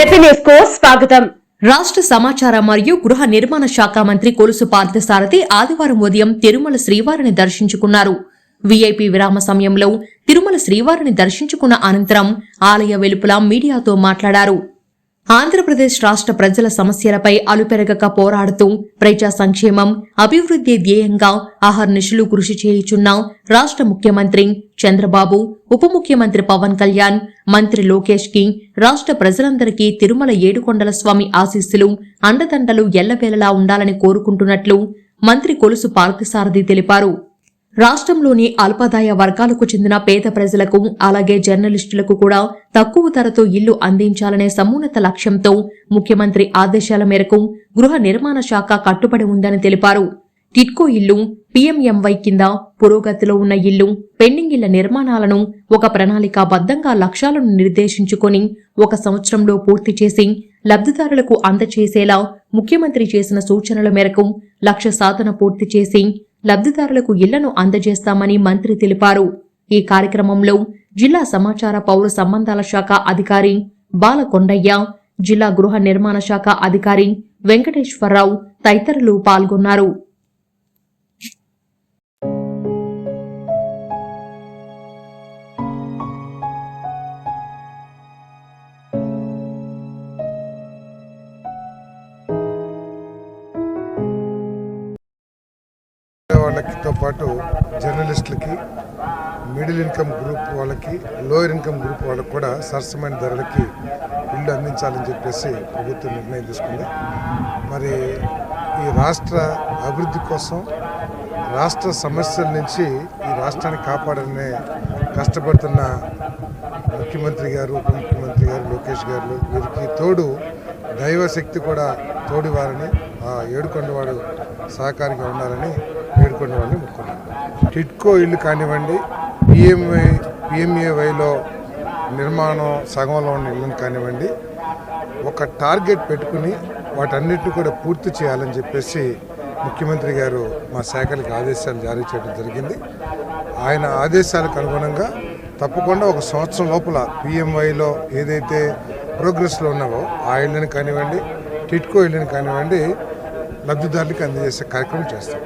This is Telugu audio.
కు స్వాగతం. రాష్ట్ర సమాచార మరియు గృహ నిర్మాణ శాఖ మంత్రి కొలుసు పార్థసారథి ఆదివారం ఉదయం తిరుమల శ్రీవారిని దర్శించుకున్నారు. విఐపి విరామ సమయంలో తిరుమల శ్రీవారిని దర్శించుకున్న అనంతరం ఆలయ వెలుపల మీడియాతో మాట్లాడారు. ఆంధ్రప్రదేశ్ రాష్ట్ర ప్రజల సమస్యలపై అలుపెరగక పోరాడుతూ ప్రజా సంక్షేమం అభివృద్ధి ధ్యేయంగా అహర్నిశలు కృషి చేయుచున్న రాష్ట్ర ముఖ్యమంత్రి చంద్రబాబు ఉప ముఖ్యమంత్రి పవన్ కళ్యాణ్ మంత్రి లోకేష్కి రాష్ట్ర ప్రజలందరికీ తిరుమల ఏడుకొండల స్వామి ఆశీస్సులు అండదండలు ఎల్లవేళలా ఉండాలని కోరుకుంటున్నట్లు మంత్రి కొలుసు పార్థసారథి తెలిపారు. రాష్ట్రంలోని అల్పాదాయ వర్గాలకు చెందిన పేద ప్రజలకు అలాగే జర్నలిస్టులకు కూడా తక్కువ ధరతో ఇల్లు అందించాలనే సమున్నత లక్ష్యంతో ముఖ్యమంత్రి ఆదేశాల మేరకు గృహ నిర్మాణ శాఖ కట్టుబడి ఉందని తెలిపారు. టిట్కో ఇల్లు పీఎంఎంవై కింద పురోగతిలో ఉన్న ఇల్లు పెండింగ్ ఇళ్ళ నిర్మాణాలను ఒక ప్రణాళికాబద్ధంగా లక్ష్యాలను నిర్దేశించుకొని ఒక సంవత్సరంలో పూర్తి చేసి లబ్ధిదారులకు అందచేసేలా ముఖ్యమంత్రి చేసిన సూచనల మేరకు లక్ష్య సాధన పూర్తి చేసి లబ్ధిదారులకు ఇళ్ళను అందజేస్తామని మంత్రి తెలిపారు. ఈ కార్యక్రమంలో జిల్లా సమాచార పౌర సంబంధాల శాఖ అధికారి బాలకొండయ్య జిల్లా గృహ నిర్మాణ శాఖ అధికారి వెంకటేశ్వరరావు తదితరులు పాల్గొన్నారు. వాళ్ళకితో పాటు జర్నలిస్టులకి మిడిల్ ఇన్కమ్ గ్రూప్ వాళ్ళకి లోయర్ ఇన్కమ్ గ్రూప్ వాళ్ళకి కూడా సరసమైన ధరలకి ఇల్లు అందించాలని చెప్పేసి ప్రభుత్వం నిర్ణయం తీసుకుంది. మరి ఈ రాష్ట్ర అభివృద్ధి కోసం రాష్ట్ర సమస్యల నుంచి ఈ రాష్ట్రాన్ని కాపాడనే కష్టపడుతున్న ముఖ్యమంత్రి గారు ఉప ముఖ్యమంత్రి గారు లోకేష్ గారు వీరికి తోడు దైవశక్తి కూడా తోడివారని ఆ ఏడుకొండవాడు సహకారిగా ఉండాలని ఏడుకొండవాడిని ముక్కున్నాను టిట్కో ఇల్లు కానివ్వండి పిఎంఏ పిఎంఏవైలో నిర్మాణం సగంలో ఉన్న ఇల్లుని కానివ్వండి ఒక టార్గెట్ పెట్టుకుని వాటన్నిటిని కూడా పూర్తి చేయాలని చెప్పేసి ముఖ్యమంత్రి గారు మా శాఖలకు ఆదేశాలు జారీ చేయడం జరిగింది. ఆయన ఆదేశాలకు అనుగుణంగా తప్పకుండా ఒక సంవత్సరం లోపల పిఎంవైలో ఏదైతే ప్రోగ్రెస్లో ఉన్నావో ఆ ఇళ్ళని కానివ్వండి టిట్కో ఇళ్ళని కానివ్వండి లబ్ధిదారులకు అందజేసే కార్యక్రమం చేస్తాం.